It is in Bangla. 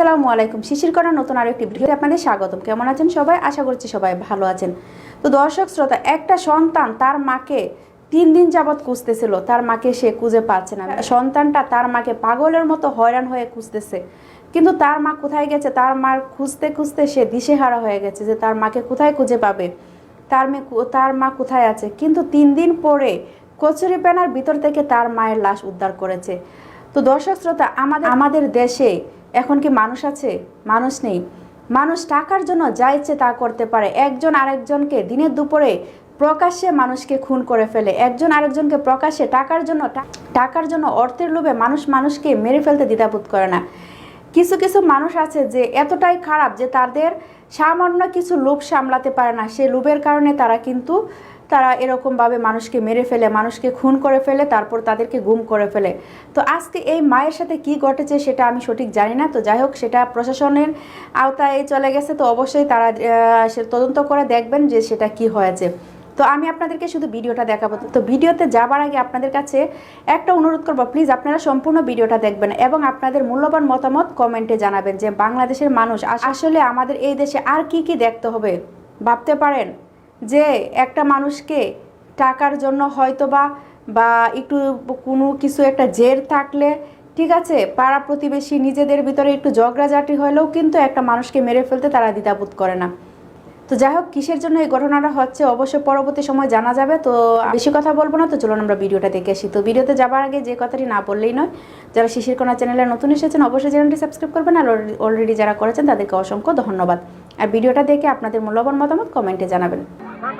আসসালামু আলাইকুম। শিশির করার নতুন আরও একটি ভিডিওতে আপনাদের স্বাগতম। কেমন আছেন সবাই? আশা করছি সবাই ভালো আছেন। তো দর্শক শ্রোতা একটা সন্তান তার মাকে তিন দিন যাবৎ খুঁজতেছিল। তার মাকে সে খুঁজে পাচ্ছে না। সন্তানটা তার মাকে পাগলের মতো হয়রান হয়ে খুঁজতেছে। কিন্তু তার মা কোথায় গেছে? তার মার খুঁজতে খুঁজতে সে দিশেহারা হয়ে গেছে যে তার মাকে কোথায় খুঁজে পাবে? তার মেয়ে তার মা কোথায় আছে? কিন্তু তিন দিন পরে কচুরি প্যানার ভিতর থেকে তার মায়ের লাশ উদ্ধার করেছে। তো দর্শক শ্রোতা আমাদের আমাদের দেশে এখন কি মানুষ আছে? মানুষ নেই। মানুষ টাকার জন্য যা ইচ্ছে তা করতে পারে। একজন আরেকজনকে দিনের দুপুরে প্রকাশ্যে মানুষকে খুন করে ফেলে। একজন আরেকজনকে প্রকাশ্যে টাকার জন্য টাকার জন্য অর্থের লোভে মানুষ মানুষকে মেরে ফেলতে দ্বিধাবোধ করে না। কিছু কিছু মানুষ আছে যে এতটাই খারাপ যে তাদের সামান্য কিছু লোভ সামলাতে পারে না। সেই লোভের কারণে তারা কিন্তু তারা এরকমভাবে মানুষকে মেরে ফেলে, মানুষকে খুন করে ফেলে, তারপর তাদেরকে গুম করে ফেলে। তো আজকে এই মায়ের সাথে কি ঘটেছে সেটা আমি সঠিক জানি না। তো যাই হোক, সেটা প্রশাসনের আওতায় চলে গেছে। তো অবশ্যই তারা তদন্ত করে দেখবেন যে সেটা কি হয়েছে। তো আমি আপনাদেরকে শুধু ভিডিওটা দেখাবো। তো ভিডিওতে যাবার আগে আপনাদের কাছে একটা অনুরোধ করব। প্লিজ আপনারা সম্পূর্ণ ভিডিওটা দেখবেন এবং আপনাদের মূল্যবান মতামত কমেন্টে জানাবেন যে বাংলাদেশের মানুষ আসলে আমাদের এই দেশে আর কি কি দেখতে হবে? ভাবতে পারেন যে একটা মানুষকে টাকার জন্য হয়তো বা বা একটু কোনো কিছু একটা জের থাকলে, ঠিক আছে, পাড়া প্রতিবেশী নিজেদের ভিতরে একটু ঝগড়াঝাটি হলেও কিন্তু একটা মানুষকে মেরে ফেলতে তারা দ্বিধাবোধ করে না। তো যাই হোক, কিসের জন্য এই ঘটনাটা হচ্ছে অবশ্য পরবর্তী সময় জানা যাবে। তো বেশি কথা বলব না, তো চলুন আমরা ভিডিওটা দেখে আসি। তো ভিডিওতে যাবার আগে যে কথাটি না বললেই নয়, যারা শিশির কোনা চ্যানেলে নতুন এসেছেন, অবশ্যই চ্যানেলটি সাবস্ক্রাইব করবেন আর অলরেডি যারা করেছেন, তাদেরকে অসংখ্য ধন্যবাদ। আর ভিডিওটা দেখে আপনাদের মূল্যবান মতামত কমেন্টে জানাবেন।